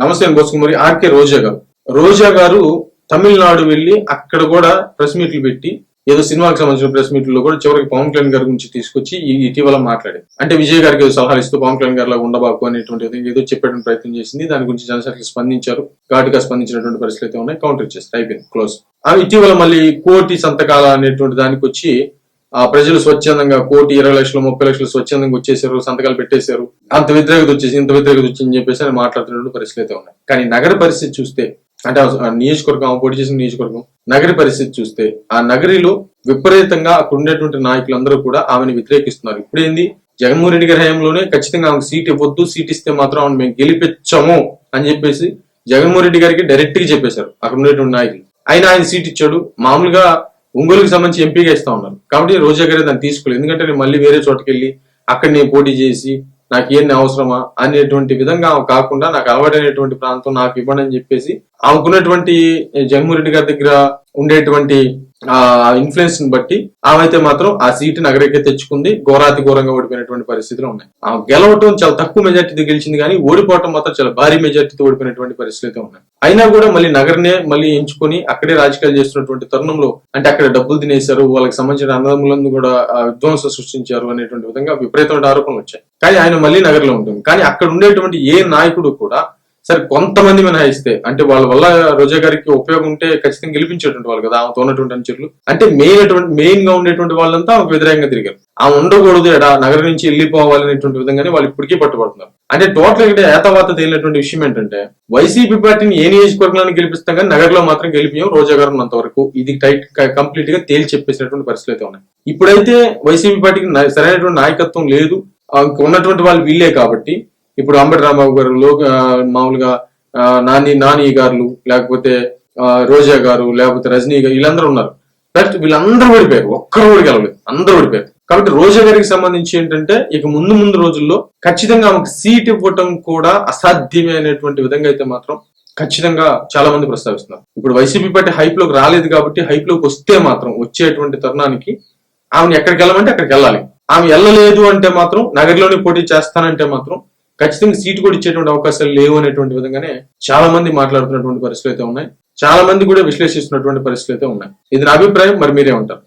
నమస్తే అండి బోసుకుమారి ఆర్కే రోజా గారు. రోజా గారు తమిళనాడు వెళ్ళి అక్కడ కూడా ప్రెస్ మీట్లు పెట్టి ఏదో సినిమాకి సంబంధించిన ప్రెస్ మీట్లో కూడా చివరికి పవన్ కళ్యాణ్ గారి గురించి తీసుకొచ్చి ఇటీవల మాట్లాడి అంటే విజయ్ గారికి ఏదో సలహాలు ఇస్తూ పవన్ కళ్యాణ్ గారి ఉండబాకు అనేటువంటి ఏదో చెప్పేటువంటి ప్రయత్నం చేసింది. దాని గురించి జనసేనకి స్పందించారు. ఘాటుగా స్పందించినటువంటి పరిస్థితులు అయితే ఉన్నాయి. కౌంటర్ చేస్తారు అయిపోయింది. క్లోజ్. ఆ ఇటీవల మళ్ళీ కోటి సంతకాల అనేటువంటి దానికి వచ్చి ఆ ప్రజలు స్వచ్ఛందంగా కోటి ఇరవై లక్షలు ముప్పై లక్షలు స్వచ్ఛందంగా వచ్చేసారు సంతకాలు పెట్టేశారు. అంత వ్యతిరేకత వచ్చేసి ఇంత వ్యతిరేకత వచ్చిందని చెప్పేసి అని మాట్లాడుతున్న పరిస్థితులు అయితే ఉన్నాయి. కానీ నగర పరిస్థితి చూస్తే అంటే నియోజకవర్గం ఆమె పోటీ చేసిన నియోజకవర్గం నగరి పరిస్థితి చూస్తే ఆ నగరిలో విపరీతంగా అక్కడ ఉండేటువంటి నాయకులందరూ కూడా ఆమెను వ్యతిరేకిస్తున్నారు. ఇప్పుడేంది జగన్మోహన్ రెడ్డి గారి హయాంలోనే ఖచ్చితంగా ఆమెకు సీట్ ఇవ్వద్దు సీట్ ఇస్తే మాత్రం ఆమెను మేము గెలిపించము అని చెప్పేసి జగన్మోహన్ రెడ్డి గారికి డైరెక్ట్గా చెప్పేశారు అక్కడ ఉండేటువంటి నాయకులు. అయినా ఆయన సీట్ ఇచ్చాడు. మామూలుగా ఒంగోలుకి సంబంధించి ఎంపీగా ఇస్తా ఉన్నారు. కాబట్టి రోజా గారే దాన్ని తీసుకోలేదు. ఎందుకంటే నేను మళ్ళీ వేరే చోటకి వెళ్ళి అక్కడ నేను పోటీ చేసి నాకు ఏంటి అవసరమా అనేటువంటి విధంగా ఆమె కాకుండా నాకు అలవాటైనటువంటి ప్రాంతం నాకు ఇవ్వండి అని చెప్పేసి ఆమెకున్నటువంటి జగన్మోహన్ రెడ్డి గారి దగ్గర ఉండేటువంటి ఆ ఇన్ఫ్లుయెన్స్ని బట్టి ఆమె అయితే మాత్రం ఆ సీటు నగరికే తెచ్చుకుంది. ఘోరాతి ఘోరంగా ఓడిపోయినటువంటి పరిస్థితులు ఉన్నాయి. ఆమె గెలవటం చాలా తక్కువ మెజార్టీతో గెలిచింది కానీ ఓడిపోవటం మాత్రం చాలా భారీ మెజార్టీతో ఓడిపోయినటువంటి పరిస్థితులు ఉన్నాయి. అయినా కూడా మళ్ళీ నగరనే మళ్ళీ ఎంచుకొని అక్కడే రాజకీయాలు చేస్తున్నటువంటి తరుణంలో అంటే అక్కడ డబ్బులు తినేశారు వాళ్ళకి సంబంధించిన అన్నదమ్ములందు కూడా విధ్వంసం సృష్టించారు అనేటువంటి విధంగా విపరీతమైన ఆరోపణలు వచ్చాయి. కానీ ఆయన మళ్ళీ నగరంలో ఉంటుంది. కానీ అక్కడ ఉండేటువంటి ఏ నాయకుడు కూడా సరే కొంతమంది మినహాయిస్తే అంటే వాళ్ళ వల్ల రోజా గారికి ఉపయోగం ఉంటే ఖచ్చితంగా గెలిపించేటువంటి వాళ్ళు కదా ఆమెతో ఉన్నటువంటి అనుచరులు. అంటే మెయిన్ అటువంటి మెయిన్గా ఉండేటువంటి వాళ్ళంతా ఆమెకు వ్యతిరేకంగా తిరిగారు. ఆమె ఉండకూడదు ఎడా నగరం నుంచి వెళ్ళిపోవాలి అనేటువంటి విధంగానే వాళ్ళు ఇప్పటికీ పట్టుబడుతున్నారు. అంటే టోటల్ ఇక్కడ ఏతవాత తేలినటువంటి విషయం ఏంటంటే వైసీపీ పార్టీని ఏ నియోజకవర్గాన్ని గెలిపిస్తాం కానీ నగరంలో మాత్రం గెలిపియం రోజా గారు ఉన్నంత వరకు. ఇది టైట్ కంప్లీట్గా తేల్చి చెప్పేసినటువంటి పరిస్థితులు అయితే ఉన్నాయి. ఇప్పుడైతే వైసీపీ పార్టీకి సరైనటువంటి నాయకత్వం లేదు. ఉన్నటువంటి వాళ్ళు వీళ్ళే కాబట్టి ఇప్పుడు అంబటి రాంబాబు గారు లోక మామూలుగా నాని నాని గారు లేకపోతే రోజా గారు లేకపోతే రజనీ గారు వీళ్ళందరూ ఉన్నారు. బట్ వీళ్ళందరూ ఓడిపోయారు. ఒక్కరు కూడా అందరూ ఓడిపోయారు. కాబట్టి రోజా గారికి సంబంధించి ఏంటంటే ఇక ముందు ముందు రోజుల్లో ఖచ్చితంగా ఆమెకు సీట్ ఇవ్వటం కూడా అసాధ్యమే అనేటువంటి విధంగా అయితే మాత్రం ఖచ్చితంగా చాలా మంది ప్రస్తావిస్తున్నారు. ఇప్పుడు వైసీపీ పార్టీ హైప్లోకి రాలేదు కాబట్టి హైప్లోకి వస్తే మాత్రం వచ్చేటువంటి తరుణానికి ఆమెను ఎక్కడికి వెళ్ళమంటే అక్కడికి వెళ్ళాలి. ఆమె వెళ్ళలేదు అంటే మాత్రం నగర్లోనే పోటీ చేస్తానంటే మాత్రం ఖచ్చితంగా సీటు కూడా ఇచ్చేటువంటి అవకాశాలు లేవు అనేటువంటి విధంగానే చాలా మంది మాట్లాడుతున్నటువంటి పరిస్థితులు అయితే ఉన్నాయి. చాలా మంది కూడా విశ్లేషిస్తున్నటువంటి పరిస్థితులు అయితే ఉన్నాయి. ఇది నా అభిప్రాయం మరి మీరే ఉంటారు.